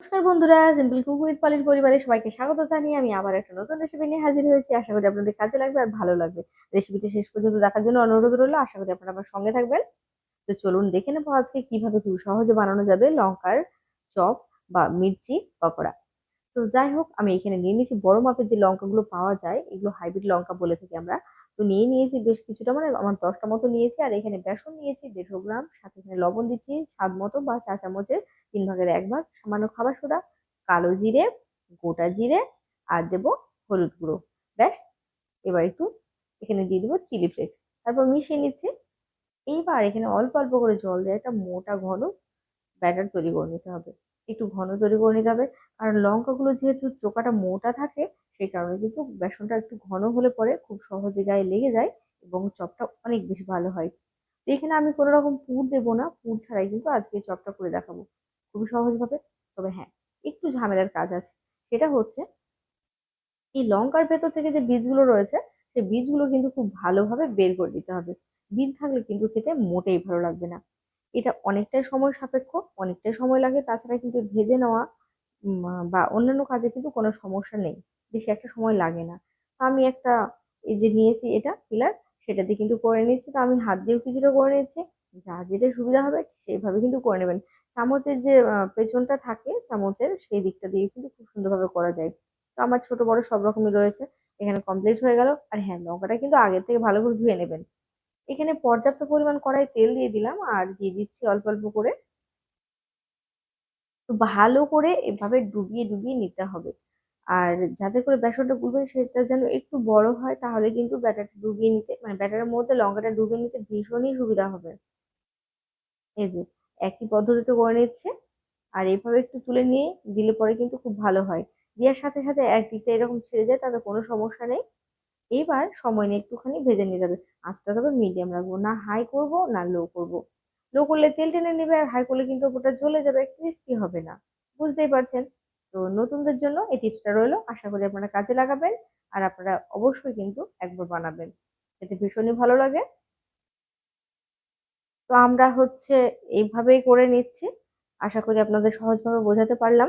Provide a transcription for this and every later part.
নমস্কার বন্ধুরা simple cook with পলির পরিবারের সবাইকে স্বাগত জানিয়ে আমি আবার একটা নতুন রেসিপি নিয়ে হাজির হয়েছি। আশা করি আপনাদের কাজে লাগবে আর ভালো লাগবে। রেসিপিটা শেষ পর্যন্ত দেখার জন্য অনুরোধ রইল। আশা করি আপনারা আমার সঙ্গে থাকবেন। তো চলুন দেখে নেব আজকে কীভাবে খুব সহজে বানানো যাবে লঙ্কার চপ বা মির্চি, পকোড়া। তো যাই হোক, আমি এখানে নিয়ে নিয়েছি। বড় মাপের যে লঙ্কাগুলো পাওয়া যায়, এগুলো হাইব্রিড লঙ্কা বলে থাকি আমরা। তো নিয়ে নিয়েছি বেশ কিছুটা মানে আমার দশটা মতো নিয়েছি। আর এখানে বেসন নিয়েছি, দেড়শো গ্রাম। সাথে এখানে লবণ দিচ্ছি, স্বাদ মতো বা চা চামচের তিন ভাগের এক ভাগ। সামান্য খাবার সোডা, কালো জিরে, গোটা জিরে, আর দেবো হলুদ গুঁড়ো। ব্যাস, এবার একটু এখানে দিয়ে দেবো চিলি ফ্লেক্স তারপর মিশিয়ে নিচ্ছি। এইবার এখানে অল্প অল্প করে জল দিয়ে একটা মোটা ঘন ব্যাটার তৈরি করে নিতে হবে। একটু ঘন তৈরি করে নিতে হবে। কারণ লঙ্কাগুলো যেহেতু চোকাটা মোটা থাকে, সেই কারণে কিন্তু বেসনটা একটু ঘন হলে পরে খুব সহজে গায়ে লেগে যায় এবং চপটা অনেক বেশি ভালো হয়। এখানে আমি কোনো রকম পুর দেবো না, পুর ছাড়াই কিন্তু আজকে চপটা করে দেখাবো। খুবই সহজভাবে তবে হ্যাঁ একটু ঝামেলার কাজ আছে। সেটা হচ্ছে, এই লঙ্কার ভেতর থেকে যে বীজগুলো রয়েছে, সেই বীজগুলো কিন্তু খুব ভালোভাবে বের করে দিতে হবে। বীজ থাকলে কিন্তু খেতে মোটেই ভালো লাগবে না। এটা অনেকটাই সময় সাপেক্ষ, অনেকটাই সময় লাগে। তাছাড়া কিন্তু ভেজে নেওয়া বা অন্যান্য কাজে কিন্তু কোনো সমস্যা নেই। বেশি একটা সময় লাগে না। আমি একটা এই যে নিয়েছি এটা পিলার সেটা দিয়ে কিন্তু করে নিচ্ছি। তো আমি হাত দিয়েও কিছুটা করে নিচ্ছি। যা যেটা সুবিধা হবে সেইভাবে কিন্তু করে নেবেন। চামচের যে পেছনটা থাকে চামচের, সেই দিকটা দিয়ে কিন্তু খুব সুন্দরভাবে করা যায়। তো আমার ছোট বড় সব রকমই রয়েছে। এখানে কমপ্লিট হয়ে গেল। আর হ্যাঁ লঙ্কাটা কিন্তু আগের থেকে ভালো করে ধুয়ে নেবেন। এখানে পর্যাপ্ত পরিমাণ কড়াই তেল দিয়ে দিলাম আর দিয়ে দিচ্ছি অল্প অল্প করে। তো ভালো করে এভাবে ডুবিয়ে ডুবিয়ে নিতে হবে। আর যাতে করে বেসনটা গুলবে সেটা যেন একটু বড় হয় তাহলে কিন্তু ব্যাটারটা ডুবিয়ে নিতে মানে ব্যাটারের মধ্যে লঙ্কাটা ডুবিয়ে নিতে ভীষণই সুবিধা হবে। এই যে, একই পদ্ধতিতে করে নিচ্ছে। আর এইভাবে একটু তুলে নিয়ে দিলে পরে কিন্তু খুব ভালো হয়। দেওয়ার সাথে সাথে একদিকটা এরকম ছেড়ে যায়, তাতে কোনো সমস্যা নেই। এবার সময় নিয়ে একটুখানি ভেজে নিয়ে যাবে আঁচটা তবে মিডিয়াম রাখব, না হাই করব, না লো করব। লো করলে তেল টেনে নেবে আর হাই করলে কিন্তু ওটা জ্বলে যাবে ক্রিস্পি হবে না। বুঝতেই পারছেন? তো নতুনদের জন্য এই টিপসটা রইল। আশা করি আপনারা কাজে লাগাবেন আর আপনারা অবশ্যই কিন্তু একবার বানাবেন। এতে ভীষণই ভালো লাগে। তো আমরা হচ্ছে এইভাবেই করে নিচ্ছি। আশা করি আপনাদের সহজভাবে বোঝাতে পারলাম।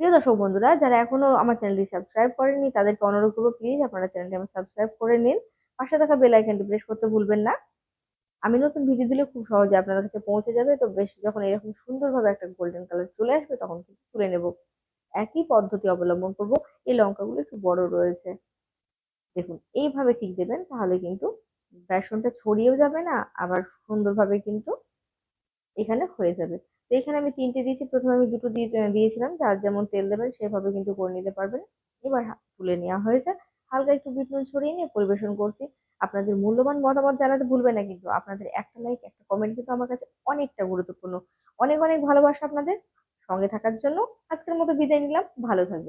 প্রিয় দর্শক বন্ধুরা, যারা এখনও আমার চ্যানেলটি সাবস্ক্রাইব করেননি, তাদেরকে অনুরোধ করব প্লিজ আপনারা চ্যানেলটি আমার সাবস্ক্রাইব করে নিন। পাশে থাকা বেল আইকনটি প্রেস করতে ভুলবেন না। আমি নতুন ভিডিও দিলে খুব সহজে আপনাদের কাছে পৌঁছে যাবে। তো বেশ, যখন এরকম সুন্দরভাবে একটা গোল্ডেন কালার চলে আসবে, তখন কিন্তু তুলে নেব। একই পদ্ধতি অবলম্বন করব। এই লঙ্কাগুলো একটু বড় রয়েছে। দেখুন, এইভাবে ঠিক দেবেন, তাহলে কিন্তু বেসনটা ছড়িয়েও যাবে না, আবার সুন্দরভাবে কিন্তু এখানে হয়ে যাবে। এখানে আমি তিনটে দিয়েছি। প্রথমে আমি দুটো দিয়ে দিয়েছিলাম। যার যেমন তেল দেবেন সেভাবে কিন্তু করে নিতে পারবেন। এবার তুলে নেওয়া হয়েছে। হালকা একটু বিট নুন ছড়িয়ে নিয়ে পরিবেশন করছি। আপনাদের মূল্যবান মতামত জানাতে ভুলবেন না কিন্তু আপনাদের একটা লাইক একটা কমেন্ট কিন্তু আমার কাছে অনেকটা গুরুত্বপূর্ণ। অনেক অনেক ভালোবাসা আপনাদের সঙ্গে থাকার জন্য আজকের মতো বিদায় নিলাম। ভালো থাকবেন।